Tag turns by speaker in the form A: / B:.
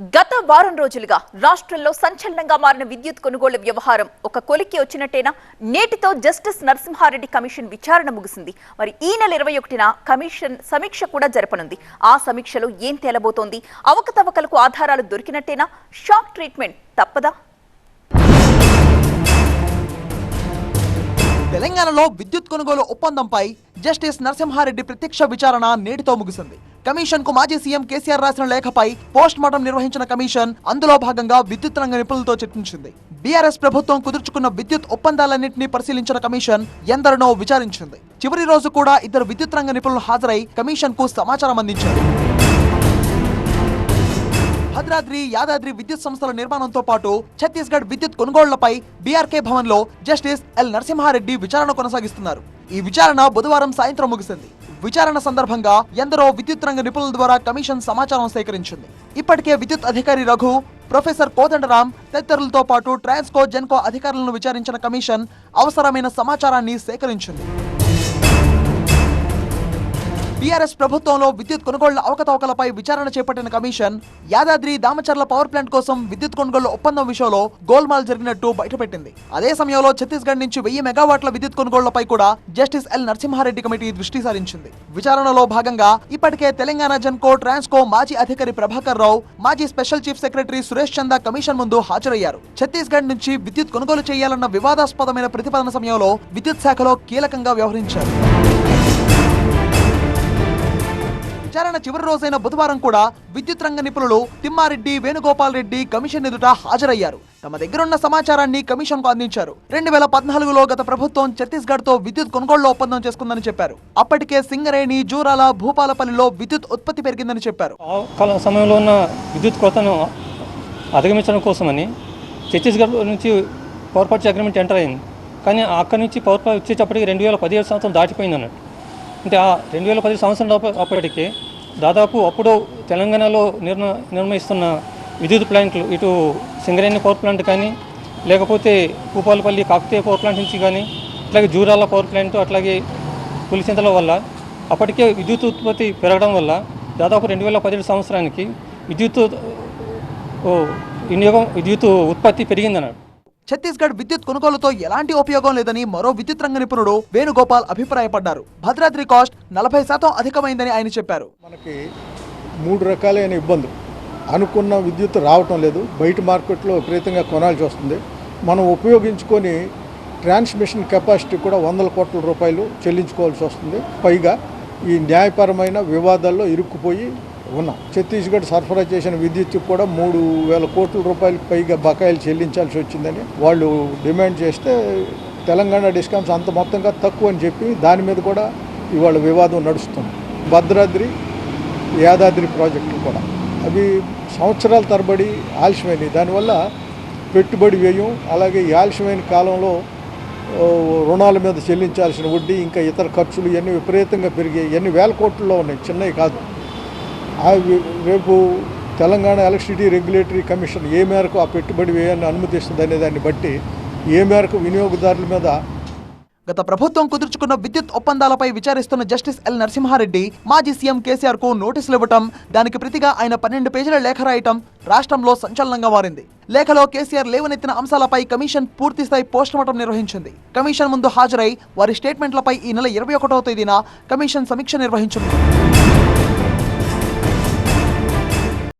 A: గత వారం రోజులుగా రాష్ట్రంలో సంచలనంగా మారిన విద్యుత్ కొనుగోలు వ్యవహారం ఒక కొలికి వచ్చినట్టేనా? నేటితో జస్టిస్ నరసింహారెడ్డి కమిషన్ విచారణ ముగిసింది. మరి ఈ నెల ఇరవై ఒకటిన కమిషన్ సమీక్ష కూడా జరపనుంది. ఆ సమీక్షలో ఏం తేలబోతోంది? అవకతవకలకు ఆధారాలు దొరికినట్టేనా? షాక్ ట్రీట్మెంట్ తప్పదా?
B: తెలంగాణలో విద్యుత్ కొనుగోలు ఒప్పందంపై జస్టిస్ నరసింహారెడ్డి ప్రత్యక్ష విచారణ నేటితో ముగిసింది. కమిషన్కు మాజీ సీఎం కేసీఆర్ రాసిన లేఖపై పోస్ట్ మార్టం నిర్వహించిన కమిషన్ అందులో భాగంగా విద్యుత్ రంగ నిపుణులతో చర్చించింది. బీఆర్ఎస్ ప్రభుత్వం కుదుర్చుకున్న విద్యుత్ ఒప్పందాలన్నింటినీ పరిశీలించిన కమిషన్ ఎందరినో విచారించింది. చివరి రోజు కూడా ఇద్దరు విద్యుత్ రంగ నిపుణులు హాజరై కమిషన్కు సమాచారం అందించారు. భద్రాద్రి యాదాద్రి విద్యుత్ సంస్థల నిర్మాణంతో పాటు ఛత్తీస్గఢ్ విద్యుత్ కొనుగోళ్ళపై బీఆర్కే భవన్లో జస్టిస్ ఎల్. నరసింహారెడ్డి విచారణ కొనసాగిస్తున్నారు. ఈ విచారణ బుధవారం సాయంత్రం ముగిసింది. విచారణ సందర్భంగా ఎందరో విద్యుత్ రంగ నిపుణుల ద్వారా కమిషన్ సమాచారం సేకరించింది. ఇప్పటికే విద్యుత్ అధికారి రఘు ప్రొఫెసర్ కోదండరాం తదితరులతో పాటు ట్రాన్స్కో జెన్కో అధికారులను విచారించిన కమిషన్ అవసరమైన సమాచారాన్ని సేకరించింది. బీఆర్ఎస్ ప్రభుత్వంలో విద్యుత్ కొనుగోళ్ళ అవకతవకలపై విచారణ చేపట్టిన commission Yadadri Damacharla power plant కోసం విద్యుత్ కొనుగోళ్ళ ఒప్పందం విషయంలో గోల్మాల్ జరిగినట్టు బయటపెట్టింది. అదే సమయంలో ఛత్తీస్గఢ్ నుంచి వెయ్యి మెగావాట్ల విద్యుత్ కొనుగోళ్ళపై కూడా జస్టిస్ ఎల్. నరసింహారెడ్డి కమిటీ దృష్టి సారించింది. విచారణలో భాగంగా ఇప్పటికే తెలంగాణ జన్కో ట్రాన్స్కో మాజీ అధికారి ప్రభాకర్ రావు మాజీ స్పెషల్ చీఫ్ సెక్రటరీ సురేష్ చందా కమిషన్ ముందు హాజరయ్యారు. ఛత్తీస్గఢ్ నుంచి విద్యుత్ కొనుగోలు చేయాలన్న వివాదాస్పదమైన ప్రతిపాదన సమయంలో విద్యుత్ శాఖలో కీలకంగా వ్యవహరించారు. విచారణ చివరి రోజైన బుధవారం కూడా విద్యుత్ రంగ నిపుణులు తిమ్మారెడ్డి వేణుగోపాల్ రెడ్డి కమిషన్ ఎదుట హాజరయ్యారు. తమ దగ్గరున్న సమాచారాన్ని కమిషన్కు అందించారు. రెండు వేల పద్నాలుగులో గత ప్రభుత్వం ఛత్తీస్గఢ్తో విద్యుత్ కొనుగోళ్ళ ఒప్పందం చేసుకుందని చెప్పారు. అప్పటికే సింగరేణి జూరాల భూపాలపల్లిలో విద్యుత్ ఉత్పత్తి పెరిగిందని చెప్పారు.
C: కాల సమయంలో ఉన్న విద్యుత్ కొరతను అధిగమించడం కోసమని ఛత్తీస్గఢ్ నుంచి పవర్ పర్చేజ్ అగ్రిమెంట్ ఎంటర్ అయింది. కానీ అక్కడి నుంచి పవర్ వచ్చేటప్పటికి రెండు వేల పదిహేడు సంవత్సరం దాటిపోయింది అన్నట్టు. అంటే ఆ రెండు వేల పదిహేడు సంవత్సరం అప్పటికే అప్పటికి దాదాపు అప్పుడు తెలంగాణలో నిర్మ నిర్మిస్తున్న విద్యుత్ ప్లాంట్లు ఇటు సింగరేణి పవర్ ప్లాంట్ కానీ లేకపోతే భూపాలపల్లి కాకతీయ పవర్ ప్లాంట్ నుంచి కానీ అట్లాగే జూరాల పవర్ ప్లాంట్ అట్లాగే పులిచింతల వల్ల అప్పటికే విద్యుత్ ఉత్పత్తి పెరగడం వల్ల దాదాపు రెండు వేల పదిహేడు సంవత్సరానికి విద్యుత్ వినియోగం విద్యుత్ ఉత్పత్తి పెరిగిందన్నాడు
B: ఛత్తీస్గఢ్ విద్యుత్ కొనుగోలుతో ఎలాంటి ఉపయోగం లేదని మరో విద్యుత్ రంగ నిపుణుడు వేణుగోపాల్ అభిప్రాయపడ్డారు. భద్రాద్రి కాస్ట్ నలభై శాతం అధికమైందని ఆయన చెప్పారు.
D: మనకి మూడు రకాలైన ఇబ్బందులు. అనుకున్న విద్యుత్ రావటం లేదు. బయట మార్కెట్లో విపరీతంగా కొనాల్సి వస్తుంది. మనం ఉపయోగించుకొని ట్రాన్స్మిషన్ కెపాసిటీ కూడా వందల కోట్ల రూపాయలు చెల్లించుకోవాల్సి వస్తుంది. పైగా ఈ న్యాయపరమైన వివాదాల్లో ఇరుక్కుపోయి ఉన్నాం. ఛత్తీస్గఢ్ సరఫరా చేసిన విద్యుత్ కూడా మూడు వేల కోట్ల రూపాయలకు పైగా బకాయిలు చెల్లించాల్సి వచ్చిందని వాళ్ళు డిమాండ్ చేస్తే తెలంగాణ డిస్కామ్స్ అంత మొత్తంగా తక్కువ అని చెప్పి దాని మీద కూడా ఇవాళ వివాదం నడుస్తుంది. భద్రాద్రి యాదాద్రి ప్రాజెక్టులు కూడా. అవి సంవత్సరాల తరబడి ఆలస్యమైనవి. దానివల్ల పెట్టుబడి వ్యయం అలాగే ఈ ఆలస్యమైన కాలంలో రుణాల మీద చెల్లించాల్సిన వడ్డీ ఇంకా ఇతర ఖర్చులు ఇవన్నీ విపరీతంగా పెరిగాయి. ఇవన్నీ వేల కోట్లలో ఉన్నాయి. చిన్నవి కాదు. రేపు తెలంగాణ ఎలక్ట్రిసిటీ రెగ్యులేటరీ కమిషన్ ఏ మేరకు ఆ పెట్టుబడి వ్యయాన్ని అనుమతిస్తుంది అనే దాన్ని బట్టి ఏ మేరకు వినియోగదారుల మీద
B: గత ప్రభుత్వం కుదుర్చుకున్న విద్యుత్ ఒప్పందాలపై విచారిస్తున్న జస్టిస్ ఎల్ నరసింహారెడ్డి మాజీ సీఎం కేసీఆర్కు నోటీసులు ఇవ్వటం దానికి ప్రతిగా ఆయన పన్నెండు పేజీల లేఖ రాయటం రాష్ట్రంలో సంచలనంగా మారింది. లేఖలో కేసీఆర్ లేవనెత్తిన అంశాలపై కమిషన్ పూర్తిస్థాయి పోస్టుమార్టం నిర్వహించింది. కమిషన్ ముందు హాజరై వారి స్టేట్మెంట్లపై ఈ నెల ఇరవై ఒకటవ తేదీన కమిషన్ సమీక్ష నిర్వహించింది